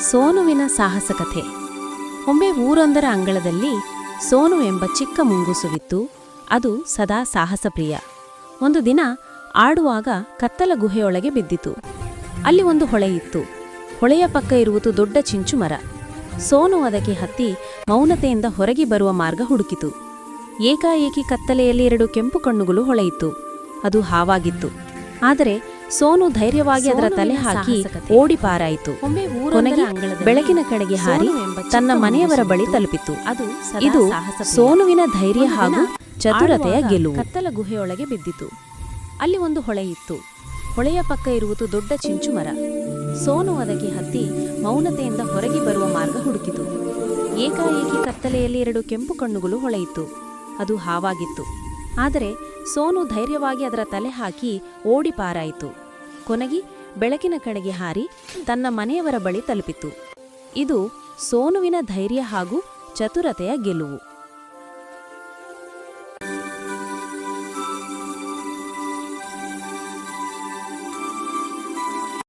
ಸೋನುವಿನ ಸಾಹಸ ಕಥೆ ಒಮ್ಮೆ ಊರೊಂದರ ಅಂಗಳದಲ್ಲಿ ಸೋನು ಎಂಬ ಚಿಕ್ಕ ಮುಂಗುಸುವಿತ್ತು ಅದು ಸದಾ ಸಾಹಸಪ್ರಿಯ. ಒಂದು ದಿನ ಆಡುವಾಗ ಕತ್ತಲ ಗುಹೆಯೊಳಗೆ ಬಿದ್ದಿತು. ಅಲ್ಲಿ ಒಂದು ಹೊಳೆ ಇತ್ತು. ಹೊಳೆಯ ಪಕ್ಕ ಇರುವುದು ದೊಡ್ಡ ಚಿಂಚು ಮರ ಸೋನು ಅದಕ್ಕೆ ಹತ್ತಿ ಮೌನತೆಯಿಂದ ಹೊರಗೆ ಬರುವ ಮಾರ್ಗ ಹುಡುಕಿತು. ಏಕಾಏಕಿ ಕತ್ತಲೆಯಲ್ಲಿ ಎರಡು ಕೆಂಪು ಕಣ್ಣುಗಳು ಹೊಳೆಯಿತು ಅದು ಹಾವಾಗಿತ್ತು. ಆದರೆ ಸೋನು ಧೈರ್ಯವಾಗಿ ಅದರ ತಲೆ ಹಾಕಿ ಓಡಿ ಪಾರಾಯಿತು ಕೊನೆಗೆ ಬೆಳಕಿನ ಕಡೆಗೆ ಹಾರಿ ತನ್ನ ಮನೆಯವರ ಬಳಿ ತಲುಪಿತು. ಅದು ಇದು ಸೋನುವಿನ ಧೈರ್ಯ ಹಾಗೂ ಚತುರತೆಯ ಗೆಲುವು. ಕತ್ತಲ ಗುಹೆಯೊಳಗೆ ಬಿದ್ದಿತು. ಅಲ್ಲಿ ಒಂದು ಹೊಳೆ ಇತ್ತು. ಹೊಳೆಯ ಪಕ್ಕ ಇರುವುದು ದೊಡ್ಡ ಚಿಂಚು ಮರ ಸೋನು ಅದಕ್ಕೆ ಹತ್ತಿ ಮೌನತೆಯಿಂದ ಹೊರಗೆ ಬರುವ ಮಾರ್ಗ ಹುಡುಕಿತು. ಏಕಾಏಕಿ ಕತ್ತಲೆಯಲ್ಲಿ ಎರಡು ಕೆಂಪು ಕಣ್ಣುಗಳು ಹೊಳೆಯಿತು ಅದು ಹಾವಾಗಿತ್ತು. ಆದರೆ ಸೋನು ಧೈರ್ಯವಾಗಿ ಅದರ ತಲೆ ಹಾಕಿ ಓಡಿ ಪಾರಾಯಿತು. ಕೊನೆಗೆ ಬೆಳಕಿನ ಕಡೆಗೆ ಹಾರಿ ತನ್ನ ಮನೆಯವರ ಬಳಿ ತಲುಪಿತು. ಇದು ಸೋನುವಿನ ಧೈರ್ಯ ಹಾಗೂ ಚತುರತೆಯ ಗೆಲುವು.